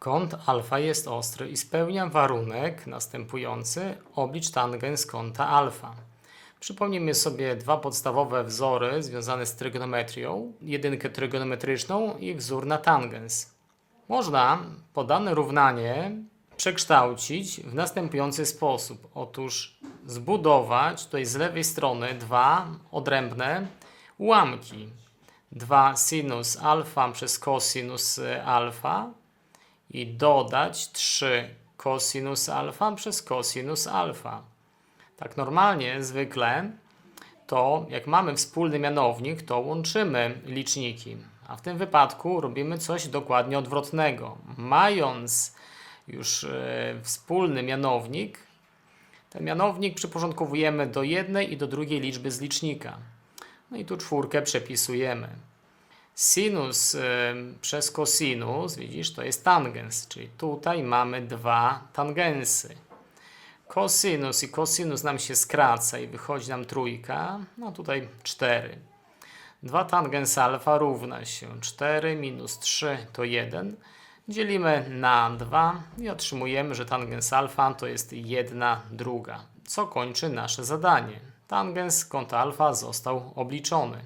Kąt alfa jest ostry i spełnia warunek następujący oblicz tangens kąta alfa. Przypomnijmy sobie dwa podstawowe wzory związane z trygonometrią, jedynkę trygonometryczną i wzór na tangens. Można podane równanie przekształcić w następujący sposób. Otóż zbudować tutaj z lewej strony dwa odrębne ułamki. 2 sinus alfa przez cosinus alfa i dodać 3 cosinus alfa przez cosinus alfa. Tak normalnie, zwykle, to jak mamy wspólny mianownik, to łączymy liczniki. A w tym wypadku robimy coś dokładnie odwrotnego. Mając już e, wspólny mianownik, ten mianownik przyporządkowujemy do jednej i do drugiej liczby z licznika. No i tu czwórkę przepisujemy. Sinus y, przez cosinus, widzisz, to jest tangens, czyli tutaj mamy dwa tangensy. Cosinus i cosinus nam się skraca i wychodzi nam trójka, no tutaj 4. 2 tangens alfa równa się 4 minus 3 to 1. Dzielimy na 2 i otrzymujemy, że tangens alfa to jest 1 druga, co kończy nasze zadanie. Tangens kąta alfa został obliczony.